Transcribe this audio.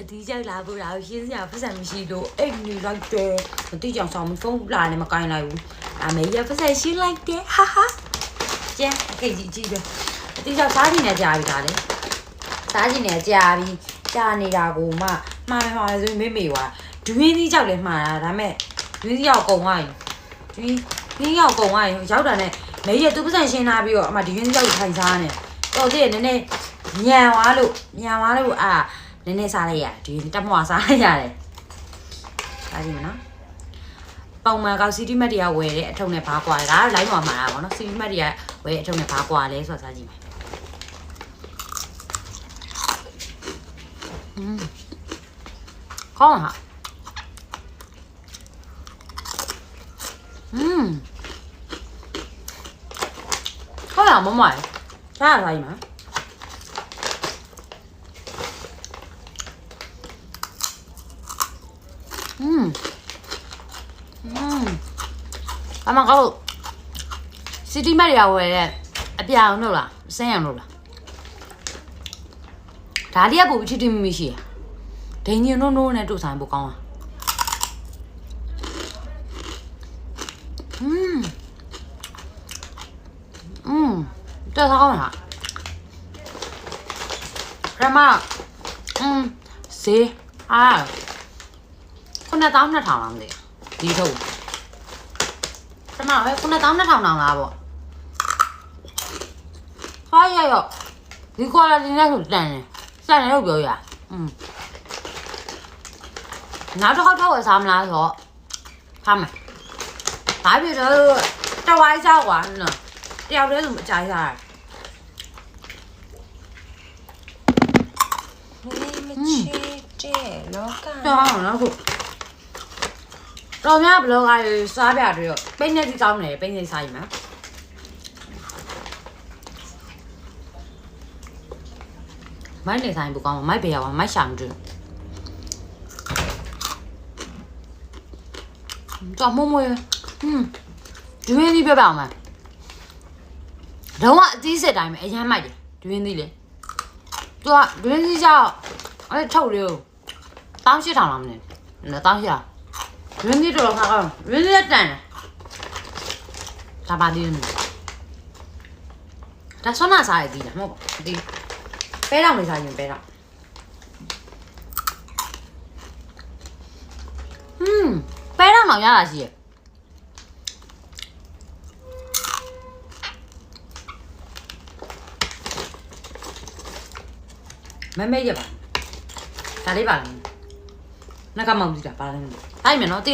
အတီးကြောက်လာဖို့တော့ရှင်းစရာပတ်စံမရှိလို့အိတ်နေလိုက်တယ်မတိကြောင်ဆောင်ဖုန်းလာနေမကိုင်းလိုက်ဘူးအမေရပတ်စံရှင်းလိုက်တယ်ဟာဟာကျန်အကိတ်ကြီးကြီးပဲအတီးကြောင်စားကြည့်နေကြပြီဒါလေစားကြည့်နေကြပြီကြာနေတာကိုမှမှားမှားဆိုမေ့မေ့သွားဒွင်းသီးကြောက်လည်းမှားတာဒါပေမဲ့ဒွင်းသီးရောက်ကုန်သွားပြီဒွင်းဒွင်းရောက်ကုန်သွားပြီရောက်တာနဲ့မေရသူပတ်စံရှင်းလာပြီးတော့အမဒွင်းသီးကြောက်ထိုင်စားနေတော့တည်းနည်းနည်းညံသွားလို့ညံသွားလို့အာ နည်းနည်းစားလိုက်ရတယ်ဒီတက်မွာစားလိုက်ရတယ်စားကြည့်မနော်ပုံမှန်ကောက်စီတီမတ်တွေကဝယ်တဲ့အထုံနဲ့ဘာကွာလဲဒါကလိုင်းပေါ်မှာတာပေါ့နော်စီတီမတ်တွေကဝယ်အထုံနဲ့ဘာကွာလဲဆိုတာစားကြည့်မယ်อืมကောင်းဟာอืมကောင်းရမမစားရစားကြည့်မှာ อืมอืมအမကောက်စီတီမက်ရဝယ်တဲ့အပြာအောင်လို့လားစမ်းရအောင်လို့လားဒါလေးကပိုပြီးချစ်တိမိမိရှိရဒိန်ညင်နိုးနိုးနဲ့တို့ဆိုင်ပိုကောင်းอ่ะอืมอืมတက်ကောင်းလားရမอืมစေးအာ 9200လားမသိဘူးဒီထုတ်တမပဲ9200တောင်လားပေါ့ဟာရရဒီကွာလာဒီနေ့ဆိုတန်တယ်စတယ်လို့ပြောရอืมနောက်တစ်ခေါက်ထပ်ဝယ်စားမလားဆိုတော့ဖားမယ်ဘာဖြစ်လို့တဝိုင်းစားကွာနော်တယောက်တည်းဆိုမကြိုက်စားဘူးမချစ်တဲ့လောကတော်အောင်နော်ခု တော်များဘလော့ဂါတွေစားပြတွေရောပိတ်နေစီကောင်းတယ်ပိတ်နေစားရင်မမိုက်နေဆိုင်ဘူးကောင်းမိုက်ပေရပါမိုက်ရှာမတူတော်မမွေးဟွန်းဒွင်းသီးပြပါအောင်မတော့အသီးစစ်တိုင်းပဲအရမ်းမိုက်တယ်ဒွင်းသီးလေသူကဒွင်းသီးကြောက်အဲ့ထုတ်လေးကိုတောင်းရှိထောင်လောက်မနေနော်တောင်းရှိတာဒွင်း သီးတော်တော်ခါကောင်းဒွင်းသီးလက်တန်တယ်ဒါပါသေးတယ်ဒါဆွမ်းနာစားရည်လားမဟုတ်ပါဘူးဒီပဲတော့လေးစားရင်ပဲတော့ဟွန်းပဲတော့တော့ရတာရှိရဲ့မဲမဲရပါဒါလေးပါလား နကမောင်ကြည့်တာပါလားတိုင်းမယ်နော်သိ